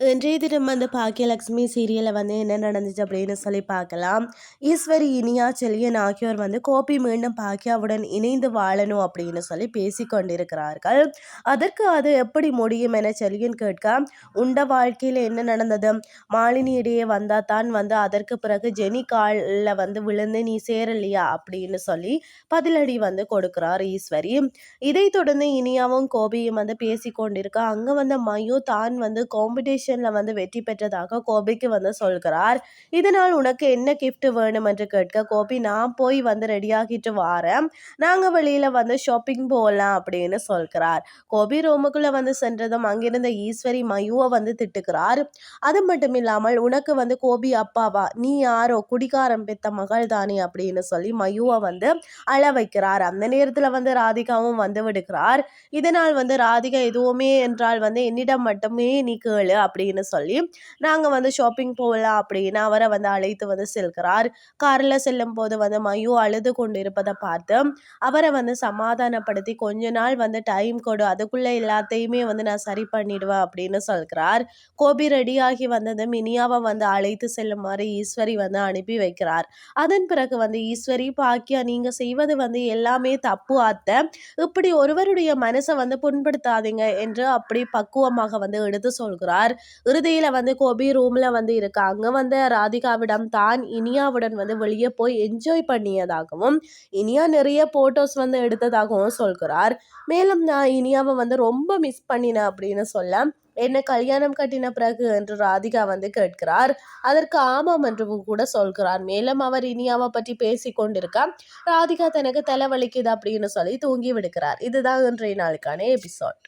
இன்றைய தினம் வந்து பாக்கியலட்சுமி சீரியலில் வந்து என்ன நடந்துச்சு அப்படின்னு சொல்லி பார்க்கலாம். ஈஸ்வரி இனியா செல்லியன் ஆகியோர் வந்து கோபி மீண்டும் பாக்கியாவுடன் இணைந்து வாழணும் அப்படின்னு சொல்லி பேசி கொண்டிருக்கிறார்கள். அதற்கு அது எப்படி முடியும் என செல்லியன் கேட்க உண்ட வாழ்க்கையில் என்ன நடந்தது? மாலினி இடையே வந்தால் தான் வந்து அதற்கு பிறகு ஜெனி காலில் வந்து விழுந்து நீ சேரலையா? அப்படின்னு சொல்லி பதிலடி வந்து கொடுக்கிறார் ஈஸ்வரி. இதை தொடர்ந்து இனியாவும் கோபியும் வந்து பேசி கொண்டிருக்க அங்கே வந்த மயு தான் வந்து காம்படிஷன் காம்படிஷனில் வந்து வெற்றி பெற்றதாக கோபிக்கு வந்து சொல்கிறார். இதனால் உனக்கு என்ன கிஃப்ட் வேணும்? என்று கேட்க கோபி நான் போய் வந்து ரெடியாகிட்டு வாரேன். நாங்கள் வெளியில் வந்து ஷாப்பிங் போகலாம் அப்படின்னு சொல்கிறார். கோபி ரூமுக்குள்ளே வந்து சென்றதும் அங்கிருந்த ஈஸ்வரி மயுவை வந்து திட்டுக்கிறார் அது மட்டும் இல்லாமல் உனக்கு வந்து கோபி அப்பாவா? நீ யாரோ? குடிகாரம் பெத்த மகள் தானே? அப்படின்னு சொல்லி மயுவை வந்து அழ வைக்கிறார். அந்த நேரத்தில் வந்து ராதிகாவும் வந்து விடுகிறார். இதனால் வந்து ராதிகா எதுவுமே என்றால் வந்து என்னிடம் மட்டுமே நீ கேளு அப்படி அப்படின்னு சொல்லி நாங்கள் வந்து ஷாப்பிங் போகலாம் அப்படின்னு அவரை வந்து அழைத்து வந்து செல்கிறார். காரில் செல்லும் போது வந்து மயு அழுது கொண்டு இருப்பதை பார்த்து அவரை வந்து சமாதானப்படுத்தி கொஞ்ச நாள் வந்து டைம் கொடு அதுக்குள்ளே எல்லாத்தையுமே வந்து நான் சரி பண்ணிடுவேன் அப்படின்னு சொல்கிறார். கோபி ரெடியாகி வந்ததும் இனியாவை வந்து அழைத்து செல்லுமாறு ஈஸ்வரி வந்து அனுப்பி வைக்கிறார். அதன் பிறகு வந்து ஈஸ்வரி பாக்கியா நீங்கள் செய்வது வந்து எல்லாமே தப்பு ஆத்த இப்படி ஒருவருடைய மனசை வந்து புண்படுத்தாதீங்க என்று அப்படி பக்குவமாக வந்து எடுத்து சொல்கிறார். இறுதியில் வந்து கோபி ரூமில் வந்து இருக்காங்க வந்து ராதிகாவிடம் தான் இனியாவுடன் வந்து வெளியே போய் என்ஜாய் பண்ணியதாகவும் இனியா நிறைய ஃபோட்டோஸ் வந்து எடுத்ததாகவும் சொல்கிறார். மேலும் நான் இனியாவை வந்து ரொம்ப மிஸ் பண்ணினேன் அப்படின்னு சொல்ல என்ன கல்யாணம் கட்டின பிறகு என்று ராதிகா வந்து கேட்கிறார். அதற்கு ஆமாம் என்று கூட சொல்கிறார். மேலும் அவர் இனியாவை பற்றி பேசி கொண்டிருக்கார் ராதிகா தனக்கு தலைவலிக்குது அப்படின்னு சொல்லி தூங்கி விடுக்கிறார் இதுதான் இன்றைய நாளுக்கான எபிசோட்